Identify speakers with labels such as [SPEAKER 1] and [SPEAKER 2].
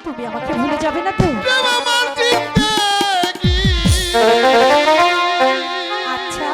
[SPEAKER 1] তুমি আমাকে ভুলে যাবে না তো। আচ্ছা।